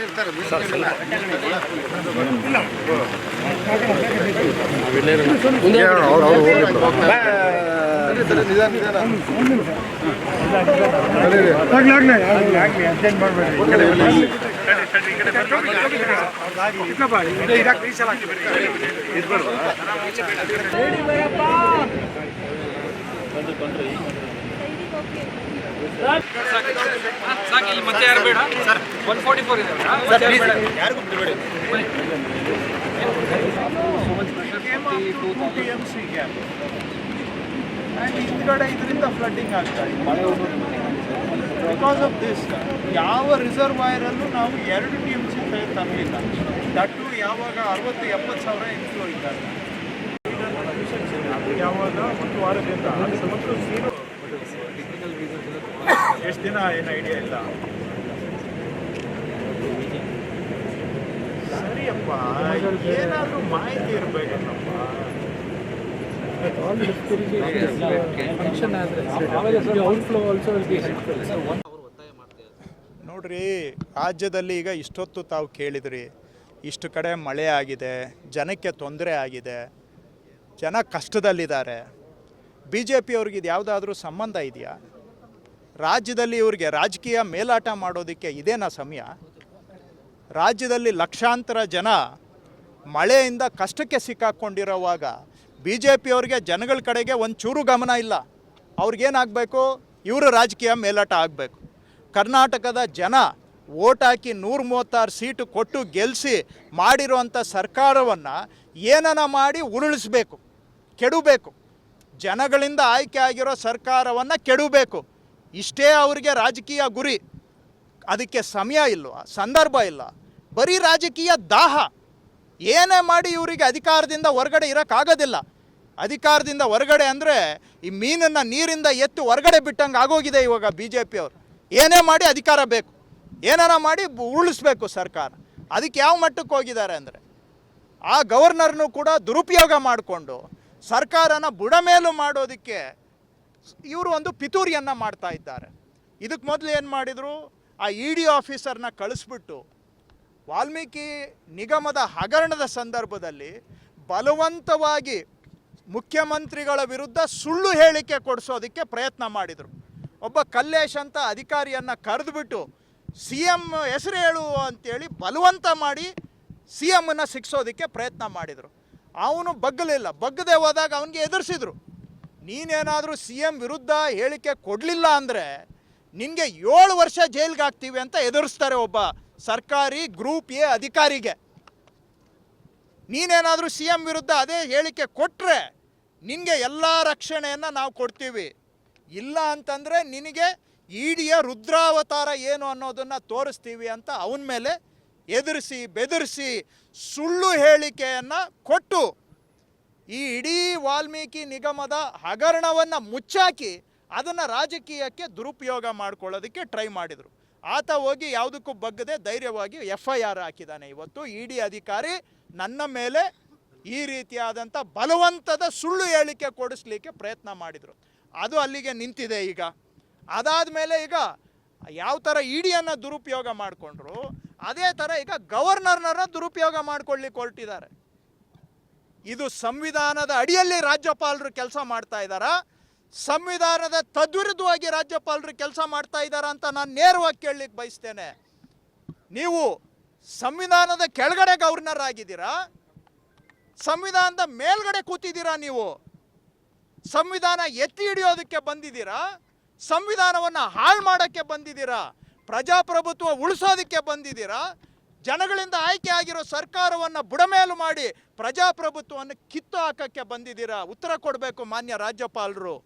ಇರ್ತಾರೆ ನಿಧಾನ ನಿಧಾನ ಮತ್ತೆ ಯಾರು ಬೇಡ ಒನ್ ಹಿಂದ್ಗಡೆ ಇದರಿಂದ ಫ್ಲಡ್ಡಿಂಗ್ ಆಗ್ತಾ ಇದೆ ಬಿಕಾಸ್ ಆಫ್ ದಿಸ್ ಯಾವ ರಿಸರ್ವಾಯರಲ್ಲೂ ನಾವು ಎರಡು ಟಿ ಎಂ ಸಿ ತರಲಿಲ್ಲ ದಟ್ಟು ಯಾವಾಗ ಅರವತ್ತು ಎಪ್ಪತ್ತು ಸಾವಿರ ಇನ್ಫ್ಲೋ ಇದ್ದಾರೆ ಯಾವಾಗ ಒಂದು ವಾರದಿಂದ ಮತ್ತು zero. ಎಷ್ಟು ದಿನ ಏನು ಐಡಿಯಾ ಇಲ್ಲ? ಸರಿಯಪ್ಪ ಏನಾದರೂ ಮಾಹಿತಿ ಇರಬೇಕಲ್ಲಪ್ಪ ನೋಡ್ರಿ ರಾಜ್ಯದಲ್ಲಿ ಈಗ ಇಷ್ಟೊತ್ತು ತಾವು ಕೇಳಿದ್ರಿ ಇಷ್ಟು ಕಡೆ ಮಳೆ ಆಗಿದೆ ಜನಕ್ಕೆ ತೊಂದರೆ ಆಗಿದೆ ಜನ ಕಷ್ಟದಲ್ಲಿದ್ದಾರೆ. ಬಿ ಜೆ ಪಿಯವ್ರಿಗೆ ಇದು ಯಾವುದಾದ್ರೂ ಸಂಬಂಧ ಇದೆಯಾ? ರಾಜ್ಯದಲ್ಲಿ ಇವ್ರಿಗೆ ರಾಜಕೀಯ ಮೇಲಾಟ ಮಾಡೋದಕ್ಕೆ ಇದೇನಾ ಸಮಯ? ರಾಜ್ಯದಲ್ಲಿ ಲಕ್ಷಾಂತರ ಜನ ಮಳೆಯಿಂದ ಕಷ್ಟಕ್ಕೆ ಸಿಕ್ಕಾಕ್ಕೊಂಡಿರೋವಾಗ ಬಿ ಜೆ ಪಿಯವ್ರಿಗೆ ಜನಗಳ ಕಡೆಗೆ ಒಂಚೂರು ಗಮನ ಇಲ್ಲ. ಅವ್ರಿಗೇನಾಗಬೇಕು? ಇವರು ರಾಜಕೀಯ ಮೇಲಾಟ ಆಗಬೇಕು. ಕರ್ನಾಟಕದ ಜನ ಓಟ್ ಹಾಕಿ ನೂರ ಮೂವತ್ತಾರು ಸೀಟು ಕೊಟ್ಟು ಗೆಲ್ಲಿಸಿ ಮಾಡಿರುವಂಥ ಸರ್ಕಾರವನ್ನು ಏನನ ಮಾಡಿ ಉರುಳಿಸ್ಬೇಕು, ಕೆಡಬೇಕು. ಜನಗಳಿಂದ ಆಯ್ಕೆ ಆಗಿರೋ ಸರ್ಕಾರವನ್ನು ಕೆಡಬೇಕು. ಇಷ್ಟೇ ಅವರಿಗೆ ರಾಜಕೀಯ ಗುರಿ. ಅದಕ್ಕೆ ಸಮಯ ಇಲ್ಲ, ಸಂದರ್ಭ ಇಲ್ಲ. ಬರೀ ರಾಜಕೀಯ ದಾಹ. ಏನೇ ಮಾಡಿ ಇವರಿಗೆ ಅಧಿಕಾರದಿಂದ ಹೊರಗಡೆ ಇರೋಕ್ಕಾಗೋದಿಲ್ಲ. ಅಧಿಕಾರದಿಂದ ಹೊರಗಡೆ ಅಂದರೆ ಈ ಮೀನನ್ನು ನೀರಿಂದ ಎತ್ತು ಹೊರಗಡೆ ಬಿಟ್ಟಂಗೆ ಆಗೋಗಿದೆ ಇವಾಗ ಬಿ ಜೆ ಪಿಯವರು ಏನೇ ಮಾಡಿ ಅಧಿಕಾರ ಬೇಕು. ಏನಾರ ಮಾಡಿ ಉರುಳಿಸ್ಬೇಕು ಸರ್ಕಾರ. ಅದಕ್ಕೆ ಯಾವ ಮಟ್ಟಕ್ಕೆ ಹೋಗಿದ್ದಾರೆ ಅಂದರೆ ಆ ಗವರ್ನರ್ನು ಕೂಡ ದುರುಪಯೋಗ ಮಾಡಿಕೊಂಡು ಸರ್ಕಾರನ ಬುಡಮೇಲು ಮಾಡೋದಕ್ಕೆ ಇವರು ಒಂದು ಪಿತೂರಿಯನ್ನು ಮಾಡ್ತಾ ಇದ್ದಾರೆ. ಇದಕ್ಕೆ ಮೊದಲು ಏನು ಮಾಡಿದರು? ಆ ಇ ಡಿ ಆಫೀಸರ್ನ ಕಳಿಸ್ಬಿಟ್ಟು ವಾಲ್ಮೀಕಿ ನಿಗಮದ ಹಗರಣದ ಸಂದರ್ಭದಲ್ಲಿ ಬಲವಂತವಾಗಿ ಮುಖ್ಯಮಂತ್ರಿಗಳ ವಿರುದ್ಧ ಸುಳ್ಳು ಹೇಳಿಕೆ ಕೊಡಿಸೋದಕ್ಕೆ ಪ್ರಯತ್ನ ಮಾಡಿದರು. ಒಬ್ಬ ಕಲ್ಲೇಶ್ ಅಂತ ಅಧಿಕಾರಿಯನ್ನು ಕರೆದುಬಿಟ್ಟು ಸಿ ಎಂ ಹೆಸರು ಹೇಳು ಅಂತೇಳಿ ಬಲವಂತ ಮಾಡಿ ಸಿ ಎಮ್ಮನ್ನು ಸಿಕ್ಸೋದಕ್ಕೆ ಪ್ರಯತ್ನ ಮಾಡಿದರು. ಅವನು ಬಗ್ಗಲಿಲ್ಲ. ಬಗ್ಗದೆ ಹೋದಾಗ ಅವನಿಗೆ ಎದುರಿಸಿದ್ರು. ನೀನೇನಾದರೂ ಸಿ ಎಂ ವಿರುದ್ಧ ಹೇಳಿಕೆ ಕೊಡಲಿಲ್ಲ ಅಂದರೆ ನಿನಗೆ ಏಳು ವರ್ಷ ಜೈಲ್ಗೆ ಹಾಕ್ತೀವಿ ಅಂತ ಎದುರಿಸ್ತಾರೆ ಒಬ್ಬ ಸರ್ಕಾರಿ ಗ್ರೂಪ್ ಎ ಅಧಿಕಾರಿಗೆ. ನೀನೇನಾದರೂ ಸಿ ಎಂ ವಿರುದ್ಧ ಅದೇ ಹೇಳಿಕೆ ಕೊಟ್ಟರೆ ನಿನಗೆ ಎಲ್ಲ ರಕ್ಷಣೆಯನ್ನು ನಾವು ಕೊಡ್ತೀವಿ. ಇಲ್ಲ ಅಂತಂದರೆ ನಿನಗೆ ಇಡಿಯ ರುದ್ರಾವತಾರ ಏನು ಅನ್ನೋದನ್ನು ತೋರಿಸ್ತೀವಿ ಅಂತ ಅವನ ಮೇಲೆ ಎದುರಿಸಿ, ಬೆದರಿಸಿ ಸುಳ್ಳು ಹೇಳಿಕೆಯನ್ನು ಕೊಟ್ಟು ಈ ಇಡೀ ವಾಲ್ಮೀಕಿ ನಿಗಮದ ಹಗರಣವನ್ನು ಮುಚ್ಚಾಕಿ ಅದನ್ನು ರಾಜಕೀಯಕ್ಕೆ ದುರುಪಯೋಗ ಮಾಡ್ಕೊಳ್ಳೋದಕ್ಕೆ ಟ್ರೈ ಮಾಡಿದರು. ಆತ ಹೋಗಿ ಯಾವುದಕ್ಕೂ ಬಗ್ಗದೆ ಧೈರ್ಯವಾಗಿ ಎಫ್ ಐ ಆರ್ ಹಾಕಿದ್ದಾನೆ ಇವತ್ತು ಇ ಡಿ ಅಧಿಕಾರಿ ನನ್ನ ಮೇಲೆ ಈ ರೀತಿಯಾದಂಥ ಬಲವಂತದ ಸುಳ್ಳು ಹೇಳಿಕೆ ಕೊಡಿಸ್ಲಿಕ್ಕೆ ಪ್ರಯತ್ನ ಮಾಡಿದರು. ಅದು ಅಲ್ಲಿಗೆ ನಿಂತಿದೆ ಈಗ. ಅದಾದ ಮೇಲೆ ಈಗ ಯಾವ ಥರ ಇ ಡಿಯನ್ನು ದುರುಪಯೋಗ ಮಾಡಿಕೊಂಡ್ರು, ಅದೇ ಥರ ಈಗ ಗವರ್ನರ್ನರ ದುರುಪಯೋಗ ಮಾಡ್ಕೊಳ್ಳಿಕ್ಕೆ ಹೊರಟಿದ್ದಾರೆ. ಇದು ಸಂವಿಧಾನದ ಅಡಿಯಲ್ಲಿ ರಾಜ್ಯಪಾಲರು ಕೆಲಸ ಮಾಡ್ತಾ ಇದ್ದಾರಾ? ಸಂವಿಧಾನದ ತದ್ವಿರುದ್ಧವಾಗಿ ರಾಜ್ಯಪಾಲರು ಕೆಲಸ ಮಾಡ್ತಾ ಇದ್ದಾರಾ ಅಂತ ನಾನು ನೇರವಾಗಿ ಕೇಳಲಿಕ್ಕೆ ಬಯಸ್ತೇನೆ. ನೀವು ಸಂವಿಧಾನದ ಕೆಳಗಡೆ ಗವರ್ನರ್ ಆಗಿದ್ದೀರಾ ಸಂವಿಧಾನದ ಮೇಲ್ಗಡೆ ಕೂತಿದ್ದೀರಾ ನೀವು? ಸಂವಿಧಾನ ಎತ್ತಿ ಹಿಡಿಯೋದಕ್ಕೆ ಬಂದಿದ್ದೀರಾ? ಸಂವಿಧಾನವನ್ನು ಹಾಳು ಮಾಡೋಕ್ಕೆ ಬಂದಿದ್ದೀರಾ? ಪ್ರಜಾಪ್ರಭುತ್ವ ಉಳಿಸೋದಕ್ಕೆ ಬಂದಿದ್ದೀರಾ? ಜನಗಳಿಂದ ಆಯ್ಕೆ ಆಗಿರೋ ಸರ್ಕಾರವನ್ನು ಬುಡಮೇಲು ಮಾಡಿ ಪ್ರಜಾಪ್ರಭುತ್ವವನ್ನು ಕಿತ್ತು ಹಾಕಕ್ಕೆ ಬಂದಿದ್ದೀರಾ? ಉತ್ತರ ಕೊಡಬೇಕು ಮಾನ್ಯ ರಾಜ್ಯಪಾಲರು.